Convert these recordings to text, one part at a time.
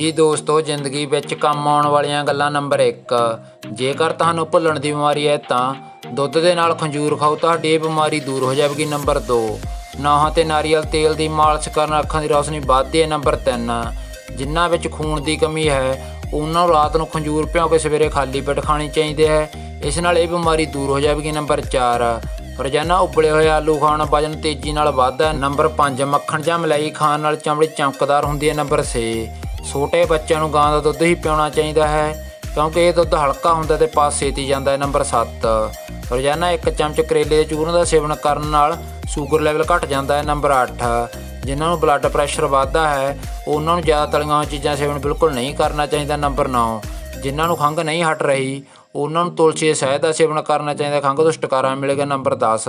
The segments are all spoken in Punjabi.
ਜੀ ਦੋਸਤੋ, ਜ਼ਿੰਦਗੀ ਵਿੱਚ ਕੰਮ ਆਉਣ ਵਾਲੀਆਂ ਗੱਲਾਂ ਨੰਬਰ 1 ਜੇਕਰ ਤੁਹਾਨੂੰ ਭੁੱਲਣ ਦੀ ਬਿਮਾਰੀ ਹੈ ਤਾਂ ਦੁੱਧ ਦੇ ਨਾਲ ਖੰਜੂਰ ਖਾਓ, ਤੁਹਾਡੀ ਇਹ ਬਿਮਾਰੀ ਦੂਰ ਹੋ ਜਾਵੇਗੀ। ਨੰਬਰ 2 ਨਾਹਾਂ ਤੇ ਨਾਰੀਅਲ ਤੇਲ ਦੀ ਮਾਲਿਸ਼ ਕਰਨ ਅੱਖਾਂ ਦੀ ਰੌਸ਼ਨੀ ਵੱਧਦੀ ਹੈ। ਨੰਬਰ 3 ਜਿਨ੍ਹਾਂ ਵਿੱਚ ਖੂਨ ਦੀ ਕਮੀ ਹੈ, ਉਹਨਾਂ ਨੂੰ ਰਾਤ ਨੂੰ ਖੰਜੂਰ ਭਿਓ ਕੇ ਸਵੇਰੇ ਖਾਲੀ ਪੇਟ ਖਾਣੀ ਚਾਹੀਦੀ ਹੈ। ਇਸ ਨਾਲ ਇਹ ਬਿਮਾਰੀ ਦੂਰ ਹੋ ਜਾਵੇਗੀ। ਨੰਬਰ 4 ਰੋਜ਼ਾਨਾ ਉਬਲੇ ਹੋਏ ਆਲੂ ਖਾਣ ਵਜਨ ਤੇਜ਼ੀ ਨਾਲ ਵੱਧਦਾ ਨੰਬਰ 5 ਮੱਖਣ ਜਾਂ ਮਲਾਈ ਖਾਣ ਨਾਲ ਚਮੜੀ ਚਮਕਦਾਰ ਹੁੰਦੀ ਹੈ। ਨੰਬਰ 6 ਛੋਟੇ ਬੱਚਿਆਂ ਨੂੰ ਗਾਂ ਦਾ ਦੁੱਧ ਹੀ ਪਿਉਣਾ ਚਾਹੀਦਾ ਹੈ ਕਿਉਂਕਿ ਇਹ ਦੁੱਧ ਹਲਕਾ ਹੁੰਦਾ ਤੇ ਪਾਸ ਛੇਤੀ ਜਾਂਦਾ ਹੈ। ਨੰਬਰ 7 ਰੋਜ਼ਾਨਾ ਇੱਕ ਚਮਚ ਕਰੇਲੇ ਦੇ ਚੂਰਨ ਦਾ ਸੇਵਨ ਕਰਨ ਨਾਲ ਸ਼ੂਗਰ ਲੈਵਲ ਘਟ ਜਾਂਦਾ ਹੈ। ਨੰਬਰ 8 ਜਿਨ੍ਹਾਂ ਨੂੰ ਬਲੱਡ ਪ੍ਰੈਸ਼ਰ ਵੱਧਦਾ ਹੈ ਉਹਨਾਂ ਨੂੰ ਜ਼ਿਆਦਾ ਤਲੀਆਂ ਚੀਜ਼ਾਂ ਸੇਵਨ ਬਿਲਕੁਲ ਨਹੀਂ ਕਰਨਾ ਚਾਹੀਦਾ। ਨੰਬਰ 9 ਜਿਨ੍ਹਾਂ ਨੂੰ ਖੰਘ ਨਹੀਂ ਹਟ ਰਹੀ ਉਹਨਾਂ ਨੂੰ ਤੁਲਸੀ ਦੇ ਸ਼ਹਿਦ ਦਾ ਸੇਵਨ ਕਰਨਾ ਚਾਹੀਦਾ ਖੰਘ ਤੋਂ ਛੁਟਕਾਰਾ ਮਿਲੇਗਾ। ਨੰਬਰ 10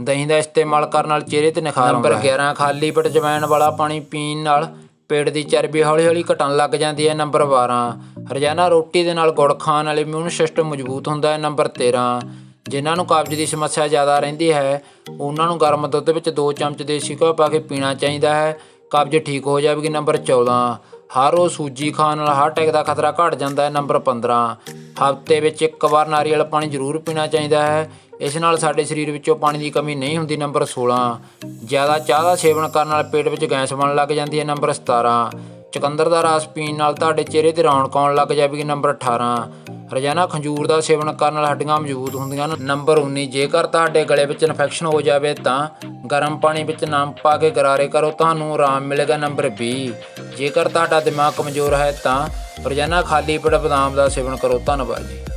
ਦਹੀਂ ਦਾ ਇਸਤੇਮਾਲ ਕਰਨ ਨਾਲ ਚਿਹਰੇ ਤੇ ਨਿਖਾਰ ਨੰਬਰ 11 ਖਾਲੀ ਪੇਟ ਜਵੈਣ ਵਾਲਾ ਪਾਣੀ ਪੀਣ ਨਾਲ ਪੇਟ ਦੀ ਚਰਬੀ ਹੌਲੀ-ਹੌਲੀ ਘਟਣ ਲੱਗ ਜਾਂਦੀ ਹੈ, ਨੰਬਰ 12 ਰੋਜ਼ਾਨਾ ਰੋਟੀ ਦੇ ਨਾਲ ਗੁੜ ਖਾਣ ਨਾਲ ਇਮਿਊਨ ਸਿਸਟਮ ਮਜ਼ਬੂਤ ਹੁੰਦਾ ਹੈ, ਨੰਬਰ 13 ਜਿਨ੍ਹਾਂ ਨੂੰ ਕਬਜ਼ ਦੀ ਸਮੱਸਿਆ ਜ਼ਿਆਦਾ ਰਹਿੰਦੀ ਹੈ, ਉਹਨਾਂ ਨੂੰ ਗਰਮ ਦੁੱਧ ਵਿੱਚ 2 ਚਮਚ ਦੇਸੀ ਘਿਓ ਪਾ ਕੇ ਪੀਣਾ ਚਾਹੀਦਾ ਹੈ। ਕਬਜ਼ ਠੀਕ ਹੋ ਜਾਵੇਗੀ, ਨੰਬਰ 14 ਹਰ ਰੋਜ਼ ਸੂਜੀ ਖਾਣ ਨਾਲ ਹਾਰਟ ਅਟੈਕ ਦਾ ਖਤਰਾ ਘਟ ਜਾਂਦਾ ਹੈ, ਨੰਬਰ 15 ਹਫ਼ਤੇ ਵਿੱਚ ਇੱਕ ਵਾਰ ਨਾਰੀਅਲ ਪਾਣੀ ਜ਼ਰੂਰ ਪੀਣਾ ਚਾਹੀਦਾ ਹੈ। ਇਸ ਨਾਲ ਸਾਡੇ ਸਰੀਰ ਵਿੱਚੋਂ ਪਾਣੀ ਦੀ ਕਮੀ ਨਹੀਂ ਹੁੰਦੀ, ਨੰਬਰ 16 ਜ਼ਿਆਦਾ ਚਾਹ ਦਾ ਸੇਵਨ ਕਰਨ ਨਾਲ ਪੇਟ ਵਿੱਚ ਗੈਸ ਬਣਨ ਲੱਗ ਜਾਂਦੀ ਹੈ, ਨੰਬਰ 17 ਚੁਕੰਦਰ ਦਾ ਰਸ ਪੀਣ ਨਾਲ ਤੁਹਾਡੇ ਚਿਹਰੇ ਤੇ ਰੌਣਕ ਆਉਣ ਲੱਗ ਜਾਵੇਗੀ, ਨੰਬਰ 18 ਰੋਜ਼ਾਨਾ ਖੰਜੂਰ ਦਾ ਸੇਵਨ ਕਰਨ ਨਾਲ ਹੱਡੀਆਂ ਮਜ਼ਬੂਤ ਹੁੰਦੀਆਂ ਹਨ। ਨੰਬਰ 19 ਜੇਕਰ ਤੁਹਾਡੇ ਗਲੇ ਵਿੱਚ ਇਨਫੈਕਸ਼ਨ ਹੋ ਜਾਵੇ ਤਾਂ ਗਰਮ ਪਾਣੀ ਵਿੱਚ ਨਮ ਪਾ ਕੇ ਗਰਾਰੇ ਕਰੋ, ਤੁਹਾਨੂੰ ਆਰਾਮ ਮਿਲੇਗਾ, ਨੰਬਰ 20 ਜੇਕਰ ਤੁਹਾਡਾ ਦਿਮਾਗ ਕਮਜ਼ੋਰ ਹੈ ਤਾਂ ਰੋਜ਼ਾਨਾ ਖਾਲੀ ਪੇਟ ਬਦਾਮ ਦਾ ਸੇਵਨ ਕਰੋ, ਧੰਨਵਾਦ ਜੀ।